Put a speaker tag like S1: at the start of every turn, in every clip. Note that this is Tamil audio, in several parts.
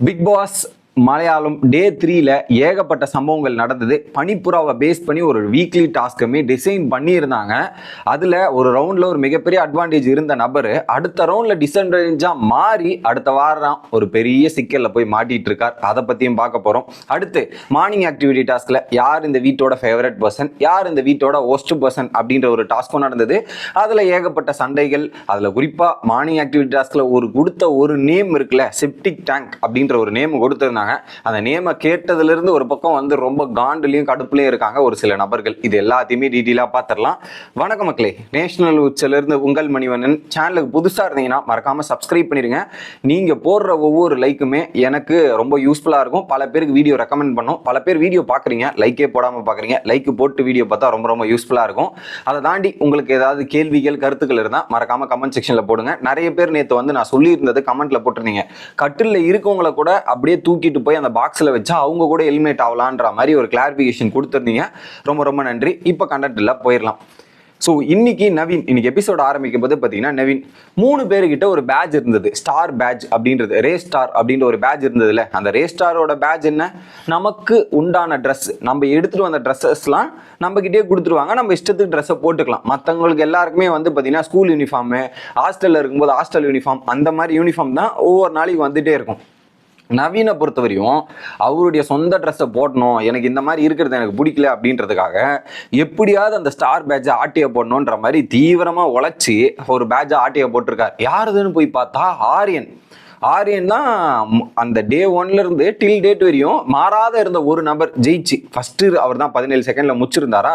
S1: பிக் பாஸ் மலையாளம் டே த்ரீல ஏகப்பட்ட சம்பவங்கள் நடந்தது. பனிப்புறாவை பேஸ் பண்ணி ஒரு வீக்லி டாஸ்க்குமே டிசைன் பண்ணியிருந்தாங்க. அதில் ஒரு ரவுண்டில் ஒரு மிகப்பெரிய அட்வான்டேஜ் இருந்த நபர் அடுத்த ரவுண்டில் டிஸ்அட்வான்டேஜாக மாறி அடுத்த வாரம் ஒரு பெரிய சிக்கலில் போய் மாட்டிகிட்டு இருக்கார் அதை பற்றியும் பார்க்க போகிறோம் அடுத்து மார்னிங் ஆக்டிவிட்டி டாஸ்கில் யார் இந்த வீட்டோட ஃபேவரட் பர்சன் யார் இந்த வீட்டோட ஒஸ்ட் பர்சன் அப்படின்ற ஒரு டாஸ்க்கும் நடந்தது. அதில் ஏகப்பட்ட சண்டைகள் அதில் குறிப்பாக மார்னிங் ஆக்டிவிட்டி டாஸ்கில் ஒரு கொடுத்த ஒரு நேம் இருக்குல்ல செப்டிக் டேங்க் அப்படின்ற ஒரு நேம் கொடுத்துருந்தாங்க. அந்த நேமை கேட்டதுலேருந்து ஒரு பக்கம் வந்து ரொம்ப காண்டுலையும் கடுப்புலையும் இருக்காங்க ஒரு சில நபர்கள். இது எல்லாத்தையுமே டீட்டெயிலாக பார்த்துடலாம் வணக்கம் மக்களே. நேஷனல் உச்சிலிருந்து உங்கள் மணிவண்ணன். சேனலுக்கு புதுசாக இருந்தீங்கன்னா மறக்காமல் சப்ஸ்கிரைப் பண்ணிடுங்க நீங்கள் போடுற ஒவ்வொரு லைக்குமே எனக்கு ரொம்ப யூஸ்ஃபுல்லாக இருக்கும். பல பேருக்கு வீடியோ ரெக்கமெண்ட் பண்ணும். பல பேர் வீடியோ பார்க்குறீங்க லைக்கே போடாமல் பார்க்குறீங்க லைக் போட்டு வீடியோ பார்த்தா ரொம்ப ரொம்ப யூஸ்ஃபுல்லாக இருக்கும். அதை தாண்டி உங்களுக்கு ஏதாவது கேள்விகள் கருத்துக்கள் இருந்தால் மறக்காமல் கமெண்ட் செக்ஷனில் போடுங்க. நிறைய பேர் நேற்று வந்து நான் சொல்லியிருந்தது கமெண்ட்டில் போட்டிருந்தீங்க. கட்டிலில் இருக்கவங்களை கூட அப்படியே தூக்கி தூக்கிட்டு போய் அந்த பாக்ஸில் வச்சா அவங்க கூட எலிமினேட் ஆகலான்ற மாதிரி ஒரு கிளாரிஃபிகேஷன் கொடுத்துருந்தீங்க. ரொம்ப ரொம்ப நன்றி. இப்போ கண்டென்ட்டில் போயிடலாம் ஸோ இன்னைக்கு நவீன் இன்னைக்கு எபிசோட் ஆரம்பிக்கும் போது பார்த்தீங்கன்னா நவீன் மூணு பேர்கிட்ட ஒரு பேட்ச் இருந்தது. ஸ்டார் பேட்ச் அப்படின்றது ரே ஸ்டார் அப்படின்ற ஒரு பேட்ச் இருந்ததுல. அந்த ரே ஸ்டாரோட பேட்ச் என்ன? நமக்கு உண்டான ட்ரெஸ் நம்ம எடுத்துகிட்டு வந்த ட்ரெஸ்ஸஸ்லாம் நம்ம கிட்டே கொடுத்துருவாங்க. நம்ம இஷ்டத்துக்கு ட்ரெஸ்ஸை போட்டுக்கலாம். மற்றவங்களுக்கு எல்லாருக்குமே வந்து பார்த்தீங்கன்னா ஸ்கூல் யூனிஃபார்மு ஹாஸ்டலில் இருக்கும்போது ஹாஸ்டல் யூனிஃபார்ம் அந்த மாதிரி யூனிஃபார்ம் தான் ஒவ்வொரு நாளைக்கு வந்துகிட்டே இருக்கும். நவீனை பொறுத்தவரையும் அவருடைய சொந்த ட்ரெஸ்ஸை போடணும் எனக்கு இந்த மாதிரி இருக்கிறது எனக்கு பிடிக்கல அப்படின்றதுக்காக எப்படியாவது அந்த ஸ்டார் பேட்சை ஆட்டியை போடணுன்ற மாதிரி தீவிரமாக உழைச்சி ஒரு பேட்சை ஆட்டியை போட்டிருக்கார். யாருதுன்னு போய் பார்த்தா ஆரியன். ஆரியன் தான் அந்த டே ஒன்ல இருந்து டில் டேட் வரையும் மாறாத இருந்த ஒரு நபர் ஜெயிச்சு. ஃபர்ஸ்ட் அவர் தான் பதினேழு செகண்ட்ல முச்சிருந்தாரா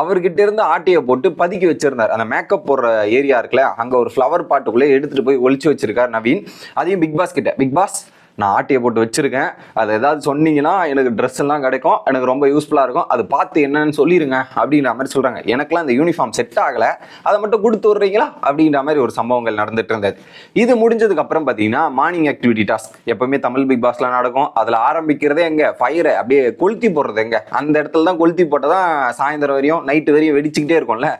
S1: அவர்கிட்ட இருந்து ஆட்டையை போட்டு பதுக்கி வச்சிருந்தார். அந்த மேக்கப் போடுற ஏரியா இருக்குல்ல அங்க ஒரு ஃப்ளவர் பாட்டுக்குள்ளே எடுத்துட்டு போய் ஒழிச்சு வச்சிருக்கார் நவீன். அதையும் பிக் பாஸ் கிட்ட. பிக் பாஸ் நான் ஆட்டியை போட்டு வச்சுருக்கேன். அது ஏதாவது சொன்னீங்கன்னா எனக்கு ட்ரெஸ் எல்லாம் கிடைக்கும். எனக்கு ரொம்ப யூஸ்ஃபுல்லாக இருக்கும். அது பார்த்து என்னன்னு சொல்லிடுங்க அப்படின்ற மாதிரி சொல்கிறாங்க எனக்குலாம் இந்த யூனிஃபார்ம் செட் ஆகலை. அதை மட்டும் கொடுத்து விட்றீங்களா? அப்படின்ற மாதிரி ஒரு சம்பவங்கள் நடந்துட்டு இருந்தது. இது முடிஞ்சதுக்கப்புறம் பார்த்தீங்கன்னா மார்னிங் ஆக்டிவிட்டி டாஸ்க் எப்போவுமே தமிழ் பிக் பாஸ்லாம் நடக்கும். அதில் ஆரம்பிக்கிறதே எங்கே? ஃபயரை அப்படியே கொளுத்தி போடுறது எங்கே? அந்த இடத்துல தான் கொளுத்தி போட்டால் தான் சாயந்தரம் வரையும் நைட்டு வரையும் வெடிச்சுக்கிட்டே இருக்கும்ல.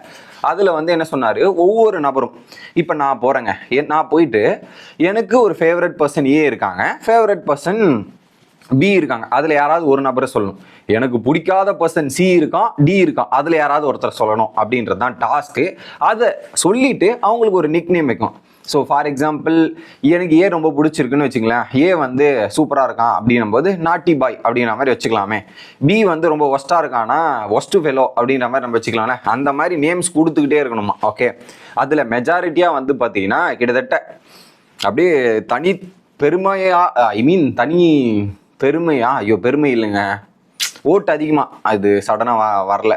S1: அதில் வந்து என்ன சொன்னார்? ஒவ்வொரு நபரும் இப்போ நான் போகிறேங்க நான் போயிட்டு எனக்கு ஒரு ஃபேவரட் பர்சன் ஏ இருக்காங்க. ஃபேவரட் பர்சன் பி இருக்காங்க. அதில் யாராவது ஒரு நபரை சொல்லணும். எனக்கு பிடிக்காத பர்சன் சி இருக்கான் டி இருக்கான். அதில் யாராவது ஒருத்தர் சொல்லணும் அப்படின்றது தான் டாஸ்க்கு அதை சொல்லிவிட்டு அவங்களுக்கு ஒரு நிக் நேம் வைக்கும் ஸோ ஃபார் எக்ஸாம்பிள் எனக்கு ஏ ரொம்ப பிடிச்சிருக்குன்னு வச்சுங்களேன் ஏ வந்து சூப்பராக இருக்கான் அப்படின்னும் போது நாட்டி பாய் அப்படின்ற மாதிரி வச்சுக்கலாமே. பி வந்து ரொம்ப ஒஸ்ட்டாக இருக்கானா ஒஸ்ட்டு ஃபெலோ அப்படின்ற மாதிரி நம்ம வச்சுக்கலாம்ல. அந்த மாதிரி நேம்ஸ் கொடுத்துக்கிட்டே இருக்கணுமா? ஓகே அதில் மெஜாரிட்டியாக வந்து பார்த்தீங்கன்னா கிட்டத்தட்ட அப்படியே தனி பெருமையா ஐ மீன் தனி பெருமையா? ஐயோ பெருமை இல்லைங்க. ஓட்டு அதிகமாக அது சடனாக வ வரல.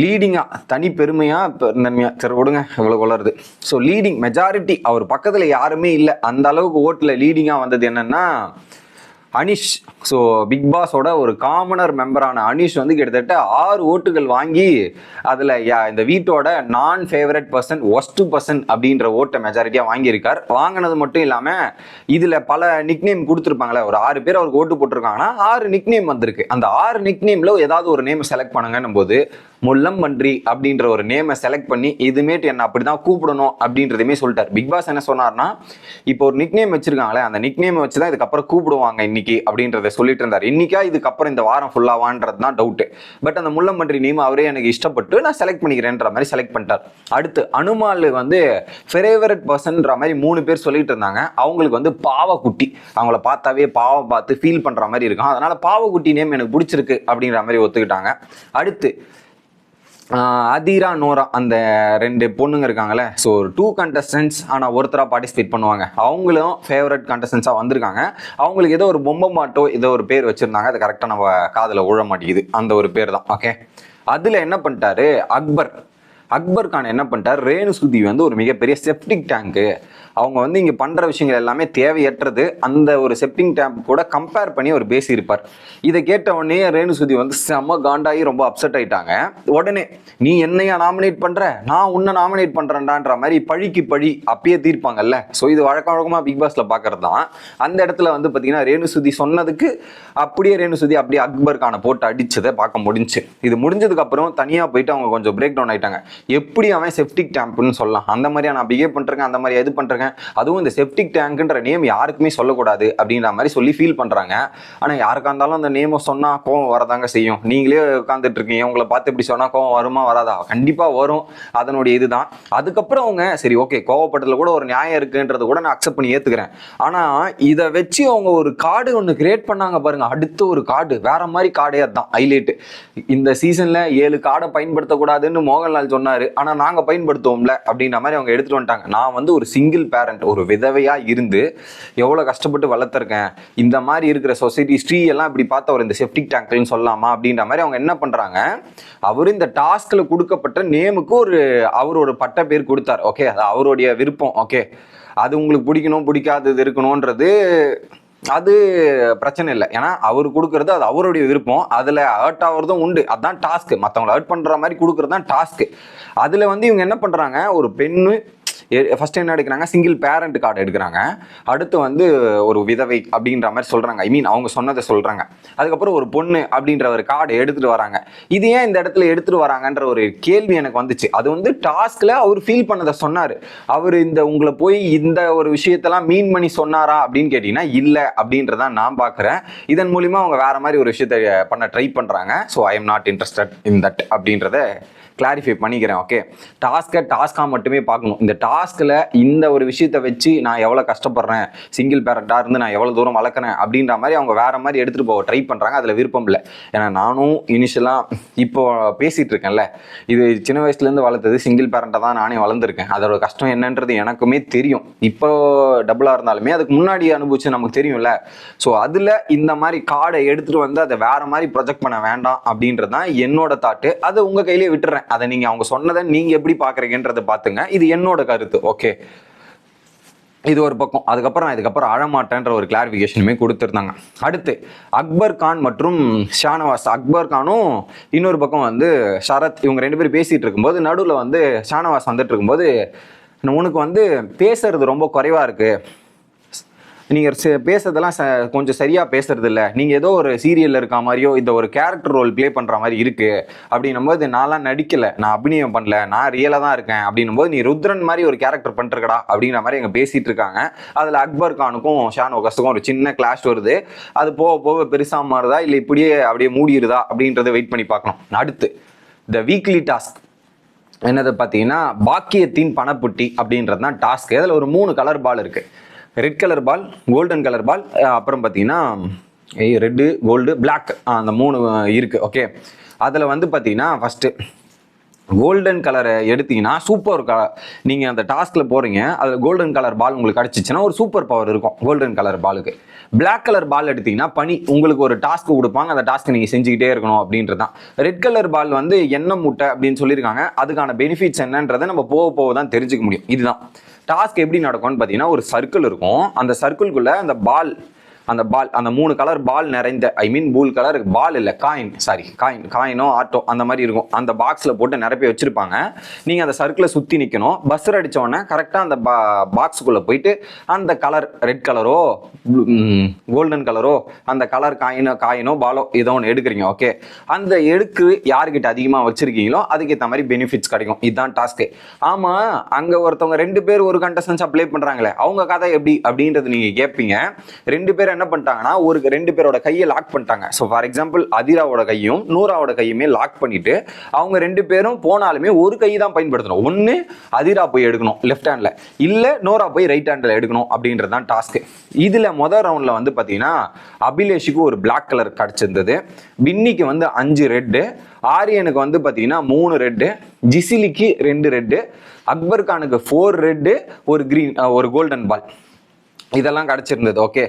S1: லீடிங்காக தனி பெருமையாக பெருந்தன்மையாக சரி விடுங்க இவ்வளோ வளருது. ஸோ லீடிங் மெஜாரிட்டி அவர் பக்கத்தில் யாருமே இல்லை. அந்த அளவுக்கு ஓட்டில் லீடிங்காக வந்தது என்னென்னா அனிஷ் ஸோ பிக் பாஸோட ஒரு காமனர் மெம்பரான அனிஷ் வந்து கிட்டத்தட்ட ஆறு ஓட்டுகள் வாங்கி அதில் இந்த வீட்டோட நான் ஃபேவரட் பர்சன் ஒஸ்ட் பர்சன் அப்படின்ற ஓட்டை மெஜாரிட்டியாக வாங்கியிருக்கார். வாங்கினது மட்டும் இல்லாமல் இதில் பல நிக்நேம் கொடுத்துருப்பாங்களே ஒரு ஆறு பேர் அவருக்கு ஓட்டு போட்டிருக்காங்கன்னா ஆறு நிக்நேம் வந்திருக்கு. அந்த ஆறு நிக்நேமில் ஏதாவது ஒரு நேம் செலக்ட் பண்ணுங்கன்னும் போது முள்ளம்பன்றி அப்படின்ற ஒரு நேமை செலக்ட் பண்ணி இதுமேட்டு என்ன அப்படி தான் கூப்பிடணும் அப்படின்றதுமே சொல்லிட்டார். பிக் பாஸ் என்ன சொன்னார்னா இப்போ ஒரு நிக்நேம் வச்சிருக்காங்களே அந்த நிக்நேமை வச்சு தான் இதுக்கப்புறம் கூப்பிடுவாங்க இன்னைக்கு. அப்படின்றத சொல்லிட்டு இருந்தார். இன்னைக்கா இதுக்கப்புறம் இந்த வாரம் ஃபுல்லாவான்றது தான் டவுட்டு பட் அந்த முள்ளம்பன்றி நேம் அவரே எனக்கு இஷ்டப்பட்டு நான் செலக்ட் பண்ணிக்கிறேன்ற மாதிரி செலக்ட் பண்ணிட்டார். அடுத்து அனுமால் வந்து ஃபேவரட் பர்சன்ற மாதிரி மூணு பேர் சொல்லிட்டு இருந்தாங்க. அவங்களுக்கு வந்து பாவக்குட்டி. அவங்கள பார்த்தாவே பாவம் பார்த்து ஃபீல் பண்ணுற மாதிரி இருக்கும். அதனால பாவக்குட்டி நேம் எனக்கு பிடிச்சிருக்கு அப்படின்ற மாதிரி ஒத்துக்கிட்டாங்க. அடுத்து அதிரா நோரா அந்த ரெண்டு பொண்ணுங்க இருக்காங்கல்ல. ஸோ டூ கண்டஸ்டன்ஸ் ஆனால் ஒருத்தராக பார்ட்டிசிபேட் பண்ணுவாங்க. அவங்களும் ஃபேவரட் கண்டஸ்டன்ஸாக வந்திருக்காங்க. அவங்களுக்கு ஏதோ ஒரு பொம்மை மாட்டோ ஏதோ ஒரு பேர் வச்சுருந்தாங்க. அது கரெக்டாக நம்ம காதில் உழ மாட்டேங்குது. அந்த ஒரு பேர் தான் ஓகே அதில் என்ன பண்ணிட்டாரு? அக்பர். அக்பர் கான் என்ன பண்ணிட்டார்? ரேணு சுதி வந்து ஒரு மிகப்பெரிய செப்டிக் டேங்க்கு அவங்க வந்து இங்கே பண்ணுற விஷயங்கள் எல்லாமே தேவையற்றது. அந்த ஒரு செப்டிங் டேம்ப் கூட கம்பேர் பண்ணி அவர் பேசியிருப்பார். இதை கேட்ட உடனே ரேணுசுதி வந்து செம காண்டாகி ரொம்ப அப்செட் ஆயிட்டாங்க. உடனே நீ என்னையா நாமினேட் பண்ணுற நான் உன்னை நாமினேட் பண்ணுறேன்டான்ற மாதிரி பழிக்கு பழி அப்பயே தீர்ப்பாங்கல்ல. ஸோ இது வழக்கம் வழக்கமாக பிக் பாஸில் பார்க்கறது தான் அந்த இடத்துல வந்து பார்த்தீங்கன்னா ரேணுசுதி சொன்னதுக்கு அப்படியே ரேணுசுதி அப்படியே அக்பர் கானை போட்டு அடிச்சதை பார்க்க முடிஞ்சுச்சு இது முடிஞ்சதுக்கப்புறம் தனியாக போயிட்டு அவங்க கொஞ்சம் பிரேக் டவுன் ஆயிட்டாங்க. எப்படி அவன் செப்டிக் டேம்ப்னு சொல்லலாம். அந்த மாதிரியான நான் பிஹேவ் பண்ணுறேன் அந்த மாதிரி எது பண்ணுறேன் இருக்கேன் அதுவும் இந்த செப்டிக் டேங்க்ன்ற நேம் யாருக்குமே சொல்லக்கூடாது அப்படின்ற மாதிரி சொல்லி ஃபீல் பண்ணுறாங்க ஆனால் யாருக்கா இருந்தாலும் அந்த நேமை சொன்னால் கோவம் வரதாங்க செய்யும். நீங்களே உட்காந்துட்டு இருக்கீங்க. உங்களை பார்த்து இப்படி சொன்னால் கோவம் வருமா வராதா? கண்டிப்பாக வரும். அதனுடைய இதுதான். அதுக்கப்புறம் அவங்க சரி ஓகே கோவப்பட்டதில் கூட ஒரு நியாயம் இருக்குன்றது கூட நான் அக்செப்ட் பண்ணி ஏற்றுக்கிறேன் ஆனால் இதை வச்சு அவங்க ஒரு கார்டு ஒன்று கிரியேட் பண்ணாங்க பாருங்க. அடுத்த ஒரு கார்டு வேற மாதிரி கார்டே அதுதான். ஹைலைட்டு இந்த சீசனில் ஏழு கார்டை பயன்படுத்தக்கூடாதுன்னு மோகன்லால் சொன்னார். ஆனால் நாங்கள் பயன்படுத்துவோம்ல அப்படின்ற மாதிரி அவங்க எடுத்துகிட்டு வந்துட்டாங்க. நான் வந்து ஒரு சிங்கிள் பேரண்ட் ஒரு விதவையா இருந்து எவ்வளவு கஷ்டப்பட்டு வளர்த்துருக்கேன்? இந்த மாதிரி இருக்கிற சொசைட்டி ஸ்ரீ எல்லாம் இப்படி பார்த்த ஒரு இந்த செப்டிக் டேங்க்லன்னு சொல்லலாமா அப்படின்ற மாதிரி அவங்க என்ன பண்றாங்க? அவர் இந்த டாஸ்க்ல கொடுக்கப்பட்ட நேமுக்கு ஒரு அவர் ஒரு பட்ட பேர் கொடுத்தார். ஓகே அது அவருடைய விருப்பம். ஓகே அது உங்களுக்கு பிடிக்கணும் பிடிக்காதது இருக்கணும்ன்றது அது பிரச்சனை இல்லை. ஏன்னா அவர் கொடுக்கறது அது அவருடைய விருப்பம். அதில் ஹர்ட் ஆகுறதும் உண்டு. அதான் டாஸ்க்கு மற்றவங்களை ஹர்ட் பண்ணுற மாதிரி கொடுக்கறது தான் டாஸ்க்கு அதில் வந்து இவங்க என்ன பண்ணுறாங்க ஒரு பெண்ணு ஃபர்ஸ்ட் என்ன எடுக்கிறாங்க? சிங்கிள் பேரண்ட் கார்டு எடுக்கிறாங்க. அடுத்து வந்து ஒரு விதவை அப்படின்ற மாதிரி சொல்கிறாங்க ஐ மீன் அவங்க சொன்னதை சொல்கிறாங்க அதுக்கப்புறம் ஒரு பொண்ணு அப்படின்ற ஒரு கார்டு எடுத்துகிட்டு வராங்க. இது ஏன் இந்த இடத்துல எடுத்துகிட்டு வராங்கன்ற ஒரு கேள்வி எனக்கு வந்துச்சு. அது வந்து டாஸ்கில் அவர் ஃபீல் பண்ணதை சொன்னார். அவர் இந்த உங்களை போய் இந்த ஒரு விஷயத்தெல்லாம் மீன் பண்ணி சொன்னாரா அப்படின்னு கேட்டிங்கன்னா இல்லை அப்படின்றதான் நான் பார்க்குறேன் இதன் மூலிமா அவங்க வேறு மாதிரி ஒரு விஷயத்தை பண்ண ட்ரை பண்ணுறாங்க so I am not interested in that அப்படின்றத கிளாரிஃபை பண்ணிக்கிறேன் ஓகே டாஸ்க்கை டாஸ்க்காக மட்டுமே பார்க்கணும். இந்த டாஸ்கில் இந்த ஒரு விஷயத்தை வச்சு நான் எவ்வளோ கஷ்டப்படுறேன்? சிங்கிள் பேரண்டாக இருந்து நான் எவ்வளோ தூரம் வளர்க்குறேன்? அப்படின்ற மாதிரி அவங்க வேறு மாதிரி எடுத்துகிட்டு போக ட்ரை பண்ணுறாங்க அதில் விருப்பம் இல்லை. ஏன்னா நானும் இனிஷியலாக இப்போ பேசிகிட்டு இருக்கேன்ல. இது சின்ன வயசுலேருந்து வளர்த்தது சிங்கிள் பேரண்ட்டாக தான் நானே வளர்ந்துருக்கேன். அதோட கஷ்டம் என்னன்றது எனக்குமே தெரியும். இப்போ டபுளாக இருந்தாலுமே அதுக்கு முன்னாடி அனுபவிச்சு நமக்கு தெரியும்ல. ஸோ அதில் இந்த மாதிரி கார்டை எடுத்துகிட்டு வந்து அதை வேறு மாதிரி ப்ரொஜெக்ட் பண்ண வேண்டாம் அப்படின்றது தான் என்னோட தாட்டு அதை உங்கள் கையிலே விட்டுறேன். அதை நீங்கள் அவங்க சொன்னதை நீங்கள் எப்படி பார்க்குறீங்கன்றதை பார்த்துங்க. இது என்னோட கருத்து. ஓகே இது ஒரு பக்கம். அதுக்கப்புறம் நான் இதுக்கப்புறம் அழமாட்டேன்ற ஒரு கிளாரிஃபிகேஷனுமே கொடுத்துருந்தாங்க. அடுத்து அக்பர் கான் மற்றும் ஷானவாஸ். அக்பர் கானும் இன்னொரு பக்கம் வந்து ஷரத் இவங்க ரெண்டு பேரும் பேசிகிட்டு இருக்கும்போது நடுவில் வந்து ஷானவாஸ் வந்துட்டு இருக்கும்போது உனக்கு வந்து பேசுறது ரொம்ப குறைவாக இருக்குது நீங்கள் பேசுறதெல்லாம் ச கொஞ்சம் சரியாக பேசுறது இல்லை நீங்கள் ஏதோ ஒரு சீரியலில் இருக்க மாதிரியோ இந்த ஒரு கேரக்டர் ரோல் ப்ளே பண்ணுற மாதிரி இருக்குது அப்படின்னும் போது நான்லாம் நடிக்கலை. நான் அபிநயம் பண்ணல. நான் ரியலாக தான் இருக்கேன். அப்படின்னும் போது நீ ருத்ரன் மாதிரி ஒரு கேரக்டர் பண்ணிருக்கடா அப்படிங்கிற மாதிரி எங்க பேசிகிட்டு இருக்காங்க. அதில் அக்பர் கானுக்கும் ஷானோகஸுக்கும் ஒரு சின்ன கிளாஷ் வருது. அது போக போக பெருசாக மாறுதா? இல்லை இப்படியே அப்படியே மூடிடுதா அப்படின்றத வெயிட் பண்ணி பார்க்கணும். அடுத்து த வீக்லி டாஸ்க் என்னது பார்த்தீங்கன்னா பாக்கியத்தின் பணப்புட்டி அப்படின்றது தான் டாஸ்க் அதில் ஒரு மூணு கலர் பால் இருக்குது red colour ball golden colour ball அப்புறம் பார்த்தீங்கன்னா ரெட்டு கோல்டு பிளாக் அந்த மூணு இருக்குது ஓகே அதில் வந்து பார்த்தீங்கன்னா ஃபஸ்ட்டு கோல்டன் கலரை எடுத்தீங்கன்னா சூப்பர் கலர் நீங்கள் அந்த டாஸ்கில் போகிறீங்க அதில் கோல்டன் கலர் பால் உங்களுக்கு கிடச்சிச்சின்னா ஒரு சூப்பர் பவர் இருக்கும் கோல்டன் கலர் பாலுக்கு பிளாக் கலர் பால் எடுத்தீங்கன்னா பனி உங்களுக்கு ஒரு டாஸ்க் கொடுப்பாங்க அந்த டாஸ்க்கு நீங்கள் செஞ்சுக்கிட்டே இருக்கணும் அப்படின்றது தான். ரெட் கலர் பால் வந்து எண்ணெய் முட்டை அப்படின்னு சொல்லியிருக்காங்க அதுக்கான பெனிஃபிட்ஸ் என்னன்றதை நம்ம போக போக தான் தெரிஞ்சுக்க முடியும். இதுதான். டாஸ்க் எப்படி நடக்கும்னு பார்த்தீங்கன்னா ஒரு சர்க்கிள் இருக்கும். அந்த சர்க்கிள்குள்ளே அந்த பால் அந்த பால் அந்த மூணு கலர் பால் நிறைந்த ஐ மீன் பூல் கலர் பால் இல்லை காயின் சாரி காயின் காயினோ ஆட்டோ அந்த மாதிரி இருக்கும். அந்த பாக்ஸில் போட்டு நிரப்பி வச்சுருப்பாங்க. நீங்கள் அந்த சர்க்கிளை சுற்றி நிற்கணும் பஸ்ஸர் அடித்தோடனே கரெக்டாக அந்த பா பாக்ஸுக்குள்ளே போயிட்டு அந்த கலர் ரெட் கலரோ கோல்டன் கலரோ அந்த கலர் காயினோ காயினோ பாலோ ஏதோ ஒன்று எடுக்கிறீங்க ஓகே அந்த எடுக்கு யாருக்கிட்ட அதிகமாக வச்சுருக்கீங்களோ அதுக்கேற்ற மாதிரி பெனிஃபிட்ஸ் கிடைக்கும். இதுதான் டாஸ்க்கு ஆமாம் அங்கே ஒருத்தவங்க ரெண்டு பேர் ஒரு கண்டஸ்டன்ஸ் அப்ளை பண்ணுறாங்களே அவங்க கதை எப்படி அப்படின்றது நீங்கள் கேட்பீங்க ரெண்டு பேர் என்ன பண்ணிட்டாங்கன்னா ஒரு ரெண்டு பேரோட கையை லாக் பண்ணிட்டாங்க. ஸோ ஃபார் எக்ஸாம்பிள் அதிராவோட கையும் நூறாவோட கையுமே லாக் பண்ணிட்டு அவங்க ரெண்டு பேரும் போனாலுமே ஒரு கை தான் பயன்படுத்தணும். ஒன்று அதிரா போய் எடுக்கணும் லெஃப்ட் ஹேண்டில் இல்லை நோரா போய் ரைட் ஹேண்டில் எடுக்கணும் அப்படின்றது தான் டாஸ்க்கு இதில் மொதல் ரவுண்டில் வந்து பார்த்தீங்கன்னா அபிலேஷுக்கு ஒரு பிளாக் கலர் கிடச்சிருந்தது. பின்னிக்கு வந்து அஞ்சு ரெட்டு ஆரியனுக்கு வந்து பார்த்தீங்கன்னா மூணு ரெட்டு ஜிசிலிக்கு ரெண்டு ரெட்டு அக்பர் கானுக்கு ஃபோர் ரெட்டு ஒரு க்ரீன் ஒரு கோல்டன் பால் இதெல்லாம் கிடச்சிருந்தது. ஓகே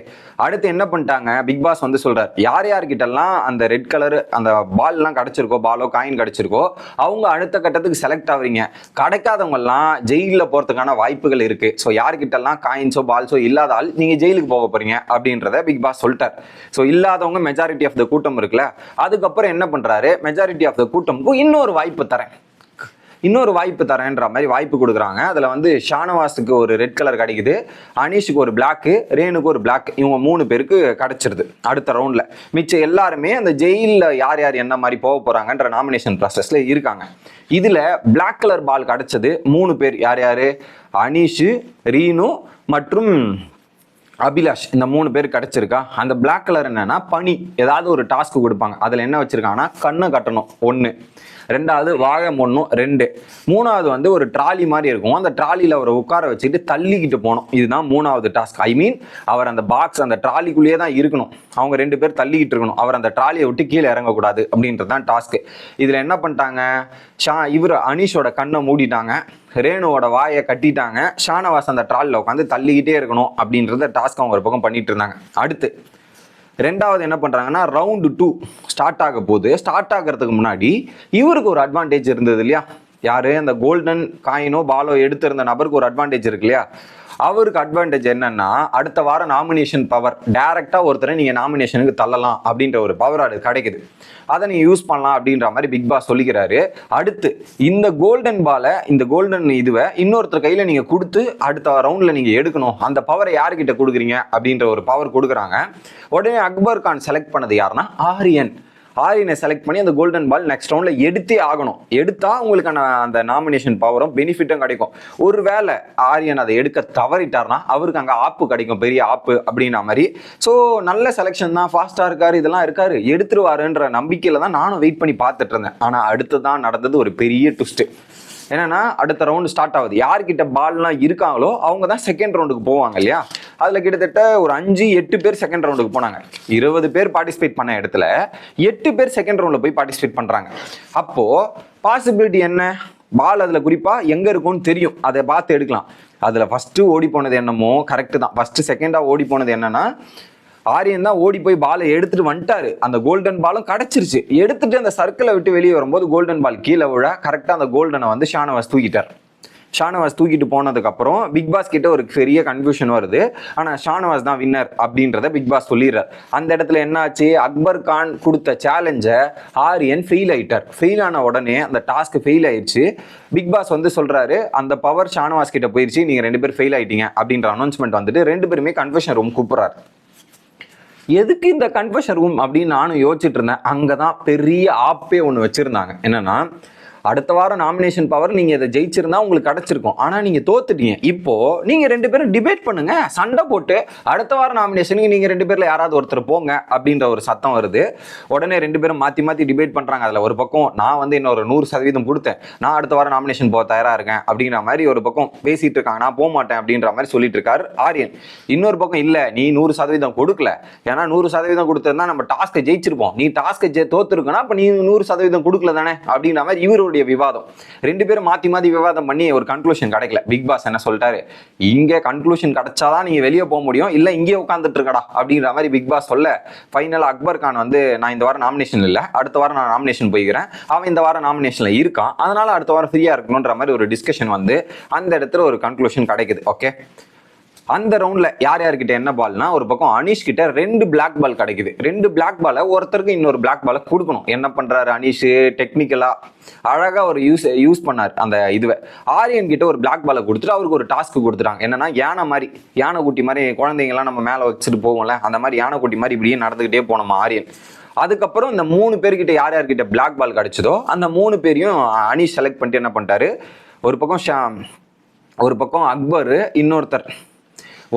S1: அடுத்து என்ன பண்ணிட்டாங்க? பிக் பாஸ் வந்து சொல்கிறார் யார் யார்கிட்டலாம் அந்த ரெட் கலர் அந்த பால்லாம் கிடச்சிருக்கோ பாலோ காயின் கிடச்சிருக்கோ அவங்க அடுத்த கட்டத்துக்கு செலக்ட் ஆகுறீங்க கிடைக்காதவங்கெல்லாம் ஜெயிலில் போகிறதுக்கான வாய்ப்புகள் இருக்குது ஸோ யார்கிட்டலாம் காயின்ஸோ பால்ஸோ இல்லாத ஆள் நீங்கள் ஜெயிலுக்கு போக போகிறீங்க அப்படின்றத பிக் பாஸ் சொல்லிட்டார். ஸோ இல்லாதவங்க மெஜாரிட்டி ஆஃப் த கூட்டம் இருக்குல்ல அதுக்கப்புறம் என்ன பண்ணுறாரு மெஜாரிட்டி ஆஃப் த கூட்டமுக்கு இன்னொரு வாய்ப்பு தரேன். இன்னொரு வாய்ப்பு தரேன்ற மாதிரி வாய்ப்பு கொடுக்குறாங்க. அதில் வந்து ஷானவாஸுக்கு ஒரு ரெட் கலர் கிடைக்குது. அனீஷுக்கு ஒரு பிளாக்கு ரேணுக்கு ஒரு பிளாக் இவங்க மூணு பேருக்கு கிடச்சிருது அடுத்த ரவுண்டில் மிச்சம் எல்லாருமே அந்த ஜெயிலில் யார் யார் என்ன மாதிரி போக போகிறாங்கன்ற நாமினேஷன் ப்ராசஸில் இருக்காங்க. இதில் பிளாக் கலர் பால் கிடைச்சது. மூணு பேர் யார் யார்? அனீஷு ரீனு மற்றும் அபிலாஷ். இந்த மூணு பேர் கிடச்சிருக்கா? அந்த பிளாக் கலர் என்னன்னா பனி. ஏதாவது ஒரு டாஸ்க் கொடுப்பாங்க. அதில் என்ன வச்சுருக்காங்கன்னா கண்ணை கட்டணும். ஒன்று ரெண்டாவது வாழை ஒன்றும் ரெண்டு. மூணாவது வந்து ஒரு ட்ராலி மாதிரி இருக்கும். அந்த ட்ராலியில் அவரை உட்கார வச்சுட்டு தள்ளிக்கிட்டு போகணும் இதுதான் மூணாவது டாஸ்க். ஐ மீன் அவர் அந்த பாக்ஸ் அந்த ட்ராலிக்குள்ளேயே தான் இருக்கணும். அவங்க ரெண்டு பேர் தள்ளிக்கிட்டு இருக்கணும். அவர் அந்த ட்ராலியை விட்டு கீழே இறங்கக்கூடாது அப்படின்றது தான் டாஸ்க்கு இதில் என்ன பண்ணிட்டாங்க? ஷா இவர் அனீஷோட கண்ணை மூடிட்டாங்க. ரேணுவோட வாயை கட்டிட்டாங்க. ஷானவாஸ் அந்த ட்ராலில் உட்காந்து தள்ளிக்கிட்டே இருக்கணும் அப்படின்றத டாஸ்க் அவங்க ஒரு பக்கம் பண்ணிட்டு இருந்தாங்க. அடுத்து ரெண்டாவது என்ன பண்ணுறாங்கன்னா ரவுண்டு டூ ஸ்டார்ட் ஆக போது ஸ்டார்ட் ஆகிறதுக்கு முன்னாடி இவருக்கு ஒரு அட்வான்டேஜ் இருந்தது இல்லையா? யாரு? அந்த கோல்டன் காயினோ பாலோ எடுத்திருந்த நபருக்கு ஒரு அட்வான்டேஜ் இருக்கு இல்லையா? அவருக்கு அட்வான்டேஜ் என்னன்னா அடுத்த வாரம் நாமினேஷன் பவர் டைரக்டா ஒருத்தரை நீங்க நாமினேஷனுக்கு தள்ளலாம் அப்படின்ற ஒரு பவர் அது கிடைக்குது. அதை நீங்க யூஸ் பண்ணலாம் அப்படின்ற மாதிரி பிக் பாஸ் சொல்லிக்கிறாரு. அடுத்து இந்த கோல்டன் பாலை இந்த கோல்டன் இதுவை இன்னொருத்தர் கையில நீங்க கொடுத்து அடுத்த ரவுண்ட்ல நீங்க எடுக்கணும். அந்த பவரை யாருக்கிட்ட கொடுக்குறீங்க அப்படின்ற ஒரு பவர் கொடுக்குறாங்க. உடனே அக்பர் கான் செலக்ட் பண்ணது யாருன்னா ஆரியன் ஆரியனை செலக்ட் பண்ணி அந்த கோல்டன் பால் நெக்ஸ்ட் ரவுண்டில் எடுத்தே ஆகணும். எடுத்தால் உங்களுக்கான அந்த நாமினேஷன் பவரும் பெனிஃபிட்டும் கிடைக்கும். ஒரு வேளை ஆரியன் அதை எடுக்க தவறிட்டார்னா அவருக்கு அங்கே ஆப்பு கிடைக்கும் பெரிய ஆப்பு அப்படின்ன மாதிரி. ஸோ நல்ல செலெக்ஷன் தான் ஃபாஸ்ட்டாக இருக்காரு இதெல்லாம் இருக்காரு. எடுத்துருவாருன்ற நம்பிக்கையில் தான் நானும் வெயிட் பண்ணி பார்த்துட்டு இருந்தேன். ஆனால் அடுத்து தான் நடந்தது ஒரு பெரிய ட்விஸ்ட்டு என்னன்னா அடுத்த ரவுண்டு ஸ்டார்ட் ஆகுது. யார்கிட்ட பால்லாம் இருக்காங்களோ அவங்க தான் செகண்ட் ரவுண்டுக்கு போவாங்க இல்லையா? அதில் கிட்டத்தட்ட ஒரு அஞ்சு எட்டு பேர் செகண்ட் ரவுண்டுக்கு போனாங்க. இருபது பேர் பார்ட்டிசிபேட் பண்ண இடத்துல எட்டு பேர் செகண்ட் ரவுண்டில் போய் பார்ட்டிசிபேட் பண்ணுறாங்க அப்போது பாசிபிலிட்டி என்ன? பால் அதில் குறிப்பாக எங்கே இருக்கும்னு தெரியும். அதை பார்த்து எடுக்கலாம். அதில் ஃபஸ்ட்டு ஓடி போனது என்னமோ கரெக்டு தான். ஃபஸ்ட்டு செகண்டாக ஓடி போனது என்னன்னா ஆரியன் தான் ஓடி போய் பாலை எடுத்துட்டு வந்துட்டாரு. அந்த கோல்டன் பாலும் கிடைச்சிருச்சு. எடுத்துட்டு அந்த சர்க்கிளை விட்டு வெளியே வரும்போது கோல்டன் பால் கீழே விழ கரெக்டாக அந்த கோல்டனை வந்து ஷானவாஸ் தூக்கிட்டார். ஷானவாஸ் தூக்கிட்டு போனதுக்கப்புறம் பிக் பாஸ் கிட்ட ஒரு பெரிய கன்ஃபியூஷன் வருது. ஆனால் ஷானவாஸ் தான் வின்னர் அப்படின்றத பிக் பாஸ் சொல்லிடுறார். அந்த இடத்துல என்னாச்சு? அக்பர் கான் கொடுத்த சேலஞ்சை ஆரியன் ஃபெயில் ஆயிட்டார். ஃபெயில் ஆன உடனே அந்த டாஸ்க் ஃபெயில் ஆயிடுச்சு பிக் பாஸ் வந்து சொல்கிறாரு அந்த பவர் ஷானவாஸ் கிட்ட போயிடுச்சு நீங்கள் ரெண்டு பேர் ஃபெயில் ஆயிட்டீங்க. அப்படின்ற அனௌன்ஸ்மெண்ட் வந்துட்டு ரெண்டு பேருமே கன்ஃபியூஷன் ரூம் கூப்பிட்றாரு. எதுக்கு இந்த கன்ஃபெஷன் ரூம் அப்படின்னு நானும் யோசிச்சுட்டு இருந்தேன். அங்கே தான் பெரிய ஆப்பே ஒன்று வச்சுருந்தாங்க. என்னென்னா அடுத்த வாரம் நாமினேஷன் பவர் நீங்கள் இதை ஜெயிச்சிருந்தா உங்களுக்கு கிடச்சிருக்கும். ஆனால் நீங்கள் தோத்துட்டீங்க. இப்போ நீங்கள் ரெண்டு பேரும் டிபேட் பண்ணுங்க. சண்டை போட்டு அடுத்த வாரம் நாமினேஷனுக்கு நீங்கள் ரெண்டு பேரில் யாராவது ஒருத்தர் போங்க அப்படின்ற ஒரு சத்தம் வருது. உடனே ரெண்டு பேரும் மாற்றி மாற்றி டிபேட் பண்ணுறாங்க அதில் ஒரு பக்கம் நான் வந்து இன்னொரு நூறு சதவீதம் கொடுத்தேன். நான் அடுத்த வாரம் நாமினேஷன் போக தயாராக இருக்கேன் அப்படிங்கிற மாதிரி ஒரு பக்கம் பேசிட்டு இருக்காங்க. நான் போக மாட்டேன் அப்படின்ற மாதிரி சொல்லிட்டு இருக்காரு ஆரியன். இன்னொரு பக்கம் இல்லை நீ நூறு சதவீதம் கொடுக்கல. ஏன்னா நூறு சதவீதம் கொடுத்திருந்தா நம்ம டாஸ்க்கை ஜெயிச்சிருப்போம். நீ டாஸ்க்கை தோத்துருக்கனா அப்போ நீ நூறு சதவீதம் கொடுக்கல தானே அப்படின்ற மாதிரி அவங்களுடைய விவாதம். ரெண்டு பேரும் மாற்றி மாற்றி விவாதம் பண்ணி ஒரு கன்க்ளூஷன் கிடைக்கல. பிக் பாஸ் என்ன சொல்லிட்டாரு இங்கே கன்க்ளூஷன் கிடைச்சாதான் நீங்கள் வெளியே போக முடியும். இல்லை இங்கே உட்காந்துட்டு இருக்கடா. அப்படின்ற மாதிரி பிக் பாஸ் சொல்ல ஃபைனலாக அக்பர் கான் வந்து நான் இந்த வாரம் நாமினேஷன் இல்லை. அடுத்த வாரம் நான் நாமினேஷன் போய்க்கிறேன். அவன் இந்த வாரம் நாமினேஷனில் இருக்கான். அதனால அடுத்த வாரம் ஃப்ரீயாக இருக்கணுன்ற மாதிரி ஒரு டிஸ்கஷன் வந்து அந்த இடத்துல ஒரு கன்க்ளூஷன் கிடைக்குது. ஓகே அந்த ரவுண்ட்ல யார் யார்கிட்ட என்ன பால்னா ஒரு பக்கம் அனீஷ் கிட்ட ரெண்டு பிளாக் பால் கிடைக்குது. ரெண்டு பிளாக் பாலை ஒருத்தருக்கு இன்னொரு பிளாக் பாலை கொடுக்கணும். என்ன பண்றாரு அனீஷ்? டெக்னிக்கலா அழகா ஒரு யூஸ் யூஸ் பண்ணார் அந்த இதுவை. ஆரியன் கிட்ட ஒரு பிளாக் பாலை கொடுத்துட்டு அவருக்கு ஒரு டாஸ்க் கொடுத்துட்டாங்க. என்னன்னா யானை மாதிரி யானை குட்டி மாதிரி குழந்தைங்கலாம் நம்ம மேலே வச்சுட்டு போவோம்ல அந்த மாதிரி யானை குட்டி மாதிரி இப்படியே நடந்துகிட்டே போனோம் ஆரியன். அதுக்கப்புறம் இந்த மூணு பேர்கிட்ட யார் யார்கிட்ட பிளாக் பால் கிடைச்சதோ அந்த மூணு பேரையும் அனீஷ் செலக்ட் பண்ணிட்டு என்ன பண்ணிட்டாரு? ஒரு பக்கம் ஷா- ஒரு பக்கம் அக்பர் இன்னொருத்தர்.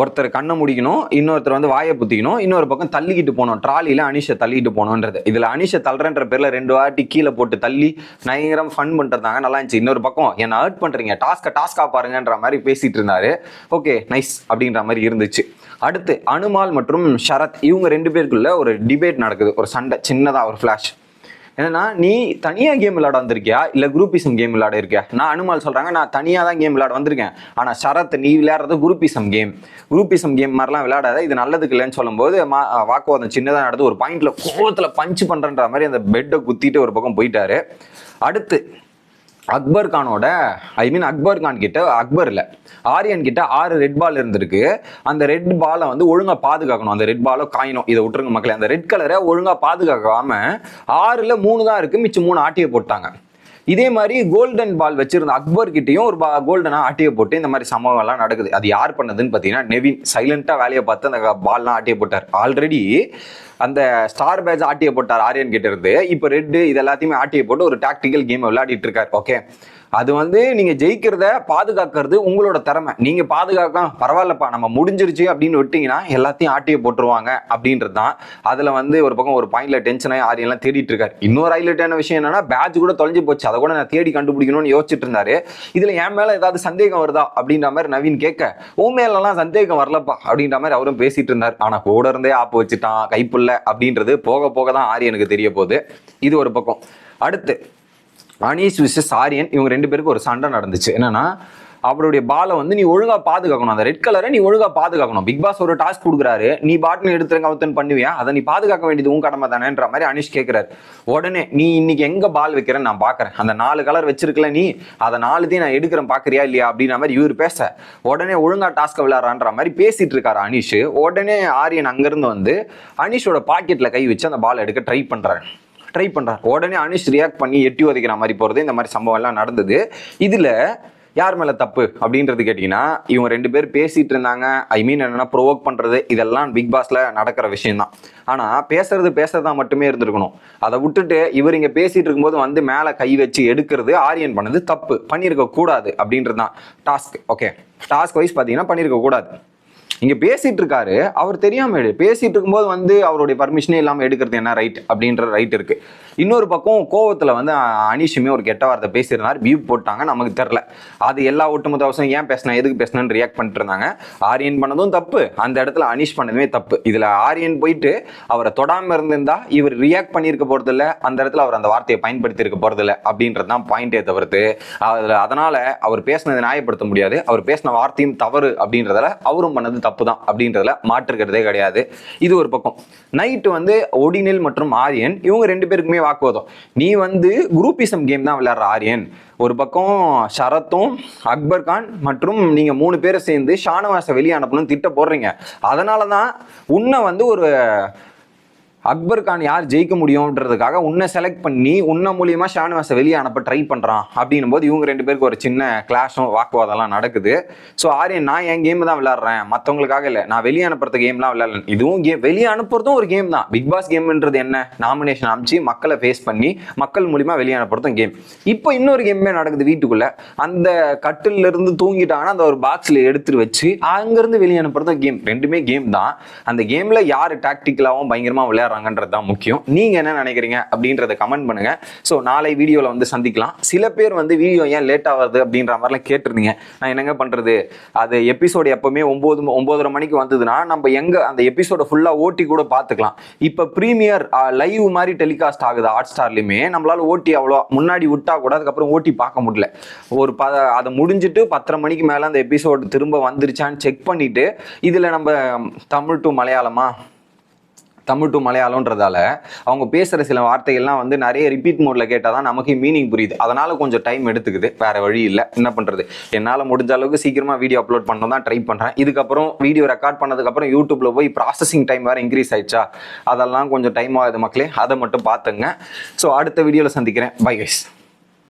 S1: ஒருத்தர் கண்ணை முடிக்கணும் இன்னொருத்தர் வந்து வாயை புத்திக்கணும் இன்னொரு பக்கம் தள்ளிக்கிட்டு போகணும். ட்ராலியில் அனிஷை தள்ளிட்டு போகணுன்றது. இதில் அனிஷை தள்ளுறன்ற பேரில் ரெண்டு வாட்டி கீழே போட்டு தள்ளி பயங்கரம் ஃபன் பண்ணுறதாங்க நல்லா இருந்துச்சு. இன்னொரு பக்கம் என்னை ஹர்ட் பண்ணுறீங்க டாஸ்க்கை டாஸ்க்காக பாருங்கன்ற மாதிரி பேசிட்டு இருந்தாரு. ஓகே நைஸ் அப்படின்ற மாதிரி இருந்துச்சு. அடுத்து அனுமால் மற்றும் ஷரத் இவங்க ரெண்டு பேருக்குள்ள ஒரு டிபேட் நடக்குது. ஒரு சண்டை சின்னதாக ஒரு ஃப்ளாஷ் என்னன்னா நீ தனியா கேம் விளையாட வந்திருக்கியா? இல்ல குரூப்பிசம் கேம் விளையாட இருக்கியா? நான் அனுமால் சொல்றாங்க நான் தனியா தான் கேம் விளையாட வந்திருக்கேன். ஆனா சரத் நீ விளையாடுறது குரூப்பிசம் கேம் குரூப்பிசம் கேம் மாதிரிலாம் விளையாடாத இது நல்லதுக்கு இல்லைன்னு சொல்லும்போது மா- வாக்குவாதம் சின்னதாக நடந்து ஒரு பாயிண்ட்ல கோவத்துல பஞ்ச் பண்றன்ற மாதிரி அந்த பெட்டை குத்திட்டு ஒரு பக்கம் போயிட்டாரு. அடுத்து அக்பர் கானோட ஐ மீன் அக்பர் கான் கிட்ட அக்பர் இல்லை ஆரியன் கிட்ட ஆறு ரெட் பால் இருந்திருக்கு. அந்த ரெட் பாலை வந்து ஒழுங்காக பாதுகாக்கணும். அந்த ரெட் பாலோ காயினும் இதை விட்டுருங்க மக்களே. அந்த ரெட் கலரை ஒழுங்காக பாதுகாக்காம ஆறில் மூணு தான் இருக்குது மிச்சம் மூணு ஆட்டியை போட்டாங்க. இதே மாதிரி கோல்டன் பால் வச்சிருந்த அக்பர் கிட்டையும் ஒரு கோல்டனா ஆட்டிய போட்டு இந்த மாதிரி சம்பவம் எல்லாம் நடக்குது. அது யார் பண்ணதுன்னு பார்த்தீங்கன்னா நெவின் சைலண்டா வேலையை பார்த்து அந்த பால்லாம் ஆட்டிய போட்டார். ஆல்ரெடி அந்த ஸ்டார் பேட்ச் ஆட்டிய போட்டார் ஆரியன் கிட்ட இருந்து. இப்போ ரெட்டு இது எல்லாத்தையுமே ஆட்டிய போட்டு ஒரு டாக்டிக்கல் கேம் விளையாடிட்டு இருக்காரு. ஓகே அது வந்து நீங்க ஜெயிக்கிறத பாதுகாக்கிறது உங்களோட திறமை. நீங்க பாதுகாக்கலாம் பரவாயில்லப்பா நம்ம முடிஞ்சிருச்சு அப்படின்னு விட்டீங்கன்னா எல்லாத்தையும் ஆட்டிய போட்டுருவாங்க அப்படின்றது தான் அதுல வந்து ஒரு பக்கம் ஒரு பாயிண்ட்ல டென்ஷன் ஆகி ஆரியெல்லாம் தேடிட்டு இருக்காரு. இன்னொரு ஹைலைட்டான விஷயம் என்னன்னா பேட்ச் கூட தொலைஞ்சு போச்சு. அதை கூட நான் தேடி கண்டுபிடிக்கணும்னு யோசிச்சுட்டு இருந்தாரு. இதுல என் மேல ஏதாவது சந்தேகம் வருதா அப்படின்ற மாதிரி நவீன் கேட்க உன் மேலலாம் சந்தேகம் வரலப்பா அப்படின்ற மாதிரி அவரும் பேசிட்டு இருந்தார். ஆனா கூட இருந்தே ஆப்பு வச்சுட்டான் கைப்புள்ள அப்படின்றது போக போக தான் ஆரியனுக்கு தெரிய போகுது. இது ஒரு பக்கம். அடுத்து அனீஸ் விசஸ் ஆரியன் இவங்க ரெண்டு பேருக்கு ஒரு சண்டை நடந்துச்சு. என்னன்னா அவருடைய பாலை வந்து நீ ஒழுங்கா பாதுகாக்கணும். அந்த ரெட் கலரை நீ ஒழுங்கா பாதுகாக்கணும். பிக் பாஸ் ஒரு டாஸ்க் கொடுக்குறாரு. நீ பாட்டில் எடுத்துருங்க அவத்தன் பண்ணுவியா? அதை நீ பாதுகாக்க வேண்டியது உன் கடமை தானேன்ற மாதிரி அனிஷ் கேட்கிறாரு உடனே நீ இன்னைக்கு எங்க பால் வைக்கிறேன்னு நான் பாக்குறேன். அந்த நாலு கலர் வச்சிருக்கல நீ அதை நாலுத்தையும் நான் எடுக்கிறேன் பாக்குறியா இல்லையா? அப்படின்ற மாதிரி இவர் பேச. உடனே ஒழுங்கா டாஸ்க் விளையாடுறான்ற மாதிரி பேசிட்டு இருக்காரு அனிஷ். உடனே ஆரியன் அங்கிருந்து வந்து அனிஷோட பாக்கெட்ல கை வச்சு அந்த பால் எடுக்க ட்ரை பண்றாரு. ட்ரை பண்ணுறாரு உடனே அனிஷ் ரியாக்ட் பண்ணி எட்டி உதைக்கிற மாதிரி போகிறது இந்த மாதிரி சம்பவம் எல்லாம் நடந்தது. இதில் யார் மேலே தப்பு அப்படின்றது கேட்டிங்கன்னா இவங்க ரெண்டு பேர் பேசிகிட்டு இருந்தாங்க. ஐ மீன் என்னென்னா ப்ரொவோக் பண்ணுறது இதெல்லாம் பிக் பாஸில் நடக்கிற விஷயம் தான் பேசுறது பேசுறதா மட்டுமே இருந்திருக்கணும். அதை விட்டுட்டு இவர் இங்கே பேசிகிட்டு இருக்கும்போது வந்து மேலே கை வச்சு எடுக்கிறது ஆரியன் பண்ணது தப்பு. பண்ணியிருக்கக்கூடாது அப்படின்றது தான் டாஸ்க் ஓகே டாஸ்க் வைஸ் பார்த்தீங்கன்னா பண்ணியிருக்கக்கூடாது. இங்க பேசிட்டு இருக்காரு அவர் தெரியாம எடு பேசிட்டு இருக்கும்போது வந்து அவருடைய பர்மிஷனே இல்லாம எடுக்கிறது என்ன ரைட் அப்படின்ற ரைட் இருக்கு. இன்னொரு பக்கம் கோவத்துல வந்து அனிஷுமே ஒரு கெட்ட வார்த்தை பேசியிருந்தார். வியூ போட்டாங்க நமக்கு தெரில. அது எல்லா ஒட்டுமொத்த அவசரம் ஏன் பேசினா எதுக்கு பேசினு ரியாக்ட் பண்ணிட்டு இருந்தாங்க ஆரியன் பண்ணதும் தப்பு. அந்த இடத்துல அனிஷ் பண்ணதுமே தப்பு. இதுல ஆரியன் போயிட்டு அவரை தொடாம இருந்திருந்தா இவர் ரியாக்ட் பண்ணியிருக்க போறது இல்ல அந்த இடத்துல அவர் அந்த வார்த்தையை பயன்படுத்தி இருக்க போறது இல்ல அப்படின்றது தான் பாயிண்டே தவிர்த்து அதில் அதனால அவர் பேசினதை நியாயப்படுத்த முடியாது. அவர் பேசின வார்த்தையும் தவறு அப்படின்றதால அவரும் பண்ணது தப்பு தான் அப்படின்றதுல மாற்றுக்கிறதே கிடையாது. இது ஒரு பக்கம். நைட்டு வந்து ஒடினில் மற்றும் ஆரியன் இவங்க ரெண்டு பேருக்குமே வாக்குவாதம். நீ வந்து குரூப்பிசம் கேம் தான் விளையாடுற ஆரியன் ஒரு பக்கம் ஷரத்தும் அக்பர் கான் மற்றும் நீங்கள் மூணு பேரை சேர்ந்து ஷானவாசை வெளியே அனுப்பணும்னு திட்ட போடுறீங்க. அதனால தான் உன்னை வந்து ஒரு அக்பர் கான் யார் ஜெயிக்க முடியும்ன்றதுக்காக உன்னை செலக்ட் பண்ணி உன்னை மூலியமா ஷானவாஸை வெளியே அனுப்ப ட்ரை பண்ணுறான் அப்படின்னும் போது இவங்க ரெண்டு பேருக்கு ஒரு சின்ன கிளாஷும் வாக்குவாதம்லாம் நடக்குது. ஸோ ஆரியன் நான் என் கேம் தான் விளாட்றேன் மற்றவங்களுக்காக இல்லை. நான் வெளியே அனுப்புறது கேம்லாம் விளையாடல இதுவும் கேம் வெளியே அனுப்புறதும் ஒரு கேம் தான். பிக் பாஸ் கேம்ன்றது என்ன? நாமினேஷன் அமைச்சு மக்களை ஃபேஸ் பண்ணி மக்கள் மூலியமா வெளியே அனுப்புறதும் கேம் இப்போ இன்னொரு கேமே நடக்குது வீட்டுக்குள்ளே. அந்த கட்டிலிருந்து தூங்கிட்டாங்கன்னா அந்த ஒரு பாக்ஸில் எடுத்துட்டு வச்சு அங்கேருந்து வெளியே அனுப்புறதும் கேம் ரெண்டுமே கேம் தான். அந்த கேமில் யார் டாக்டிக்கலாகவும் பயங்கரமாக விளையாடுறாங்க? விளையாடுறாங்கன்றது தான் முக்கியம். நீங்க என்ன நினைக்கிறீங்க அப்படின்றத கமெண்ட் பண்ணுங்க. ஸோ நாளை வீடியோவில் வந்து சந்திக்கலாம். சில பேர் வந்து வீடியோ ஏன் லேட் ஆகுது அப்படின்ற மாதிரிலாம் கேட்டிருந்தீங்க. நான் என்னங்க பண்றது? அது எபிசோடு எப்பவுமே ஒன்பது ஒன்பதரை மணிக்கு வந்ததுன்னா நம்ம எங்க அந்த எபிசோட ஃபுல்லாக ஓட்டி கூட பார்த்துக்கலாம். இப்போ ப்ரீமியர் லைவ் மாதிரி டெலிகாஸ்ட் ஆகுது ஹாட் ஸ்டார்லையுமே நம்மளால ஓட்டி அவ்வளோ முன்னாடி விட்டா கூட அதுக்கப்புறம் ஓட்டி பார்க்க முடியல. ஒரு ப அதை முடிஞ்சிட்டு பத்தரை மணிக்கு மேலே அந்த எபிசோடு திரும்ப வந்துருச்சான்னு செக் பண்ணிட்டு இதில் நம்ம தமிழ் டு மலையாளமா? தமிழ் டு மலையாளம்ன்றதால அவங்க பேசுகிற சில வார்த்தைகள்லாம் வந்து நிறைய ரிப்பீட் மோடில் கேட்டால் தான் நமக்கு மீனிங் புரியுது. அதனால் கொஞ்சம் டைம் எடுத்துக்குது. வேறு வழி இல்லை. என்ன பண்ணுறது என்னால் முடிஞ்ச அளவுக்கு சீக்கிரமாக வீடியோ அப்லோட் பண்ண தான் ட்ரை பண்ணுறேன் இதுக்கப்புறம் வீடியோ ரெக்கார்ட் பண்ணதுக்கப்புறம் யூடியூப்பில் போய் ப்ராசஸிங் டைம் வேறு இன்க்ரீஸ் ஆயிடுச்சா? அதெல்லாம் கொஞ்சம் டைம் ஆகுது மக்களே. அதை மட்டும் பார்த்துங்க. ஸோ அடுத்த வீடியோவில் சந்திக்கிறேன். Bye guys